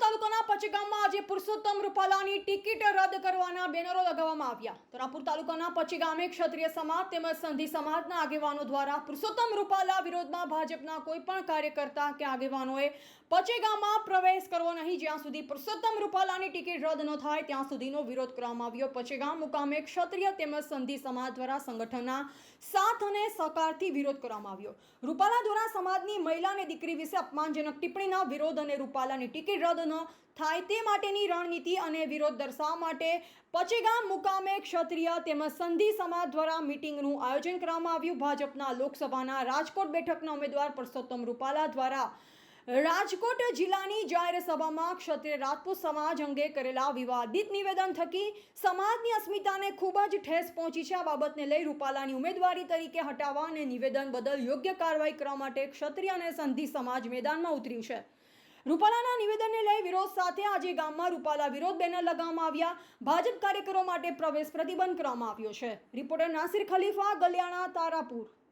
તાલુકાના પચીગામમાં આજે પુરુષોત્તમ રૂપાલાની ટિકિટ રદ કરવાના બેનરો લગાવવામાં આવ્યા. તરાપુર તાલુકાના પચીગામે ક્ષત્રિય સમાજ તેમજ સંધિ સમાજના આગેવાનો દ્વારા પુરુષોત્તમ રૂપાલા વિરોધમાં ભાજપના કોઈ પણ કાર્યકર્તા કે આગેવાનોએ પચીગામમાં પ્રવેશ કરવો નહીં. જ્યાં સુધી પુરુષોત્તમ રૂપાલાની ટિકિટ રદ ન થાય, ત્યાં સુધીનો વિરોધ કરવામાં આવ્યો. પચેગામ મુકામે ક્ષત્રિય તેમજ સંધિ સમાજ દ્વારા સંગઠનના સાથ અને સહકારથી વિરોધ કરવામાં આવ્યો. રૂપાલા દ્વારા સમાજની મહિલા અને દીકરી વિશે અપમાનજનક ટિપ્પણીના વિરોધ અને રૂપાલાની ટિકિટ રદ ન થાય તે માટેની રણનીતિ અને વિરોધ દર્શાવવા માટે પચેગામ મુકામે ક્ષત્રિય તેમજ સંધિ સમાજ દ્વારા મિટિંગનું આયોજન કરવામાં આવ્યું. ભાજપના લોકસભાના રાજકોટ બેઠકના ઉમેદવાર પરસોત્તમ રૂપાલા દ્વારા રાજકોટ જિલ્લાની જાહેર સભામાં ક્ષત્રિય રાજપૂત સમાજ અંગે કરેલા વિવાદિત નિવેદન થકી સમાજની અસ્મિતાને ખૂબ જ ઠેસ પહોંચી છે. આ બાબતને લઈ રૂપાલાની ઉમેદવારી તરીકે હટાવવા અને નિવેદન બદલ યોગ્ય કાર્યવાહી કરવા માટે ક્ષત્રિય અને સંધિ સમાજ મેદાનમાં ઉતર્યું છે. રૂપાલાના નિવેદનને લઈ વિરોધ સાથે આજે ગામમાં રૂપાલા વિરોધ બેનર લગાવવામાં આવ્યા. ભાજપ કાર્યકરો માટે પ્રવેશ પ્રતિબંધ કરવામાં આવ્યો છે. રિપોર્ટર નાસિર ખલીફા, ગલિયાણા, તારાપુર.